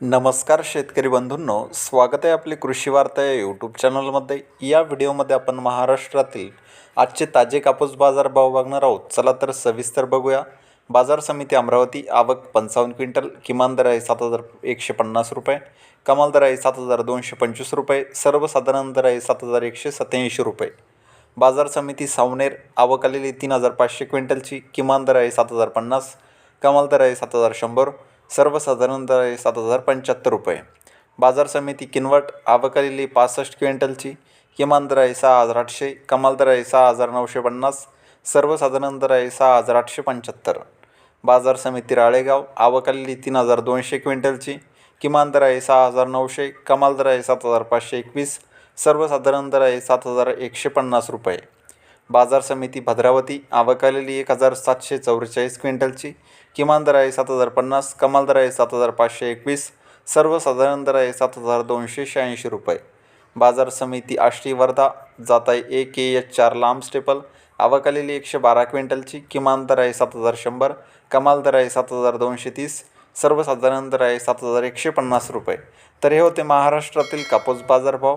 नमस्कार शेतकरी बंधूंनो स्वागत आहे आपले कृषी वार्ता या यूट्यूब चॅनलमध्ये या व्हिडिओमध्ये आपण महाराष्ट्रातील आजचे ताजे कापूस बाजार भाव बघणार आहोत. चला तर सविस्तर बघूया. बाजार समिती अमरावती आवक पंचावन्न क्विंटल किमान दर आहे सात हजार एकशे पन्नास रुपये कमाल दर आहे सात हजार दोनशे पंचवीस रुपये सर्वसाधारण दर आहे सात हजार एकशे सत्याऐंशी रुपये. बाजार समिती सावनेर आवक आलेली तीन हजार पाचशे क्विंटलची किमान दर आहे सात हजार पन्नास कमाल दर आहे सात हजार शंभर सर्वसाधारणतः दर आहे सात हजार पंच्याहत्तर रुपये. बाजार समिती किनवट आवकलेली पासष्ट क्विंटलची किमान दर आहे सहा हजार आठशे कमाल दर आहे सहा हजार नऊशे पन्नास सर्वसाधारण दर आहे सहा हजार आठशे पंच्याहत्तर. बाजार समिती राळेगाव आवकलेली तीन हजार दोनशे क्विंटलची किमान दर आहे सहा हजार नऊशे कमाल दर आहे सात हजार पाचशे एकवीस सर्वसाधारण दर आहे सात हजार एकशे पन्नास रुपये. बाजार समिती भद्रावती आवक आलेली एक हजार सातशे चौवेचाळीस क्विंटलची किमान दर आहे सात हजार पन्नास कमाल दर आहे सात हजार पाचशे एकवीस सर्वसाधारण दर आहे सात हजार दोनशे शहाऐंशी रुपये. बाजार समिती आष्टी वर्धा जात आहे ए के एच चार लांब स्टेपल आवक आलेली एकशे बारा क्विंटलची किमान दर आहे सात हजार शंभर कमाल दर आहे सात हजार दोनशे तीस सर्वसाधारण दर आहे सात हजार एकशे पन्नास रुपये. तर हे होते महाराष्ट्रातील कापूस बाजारभाव.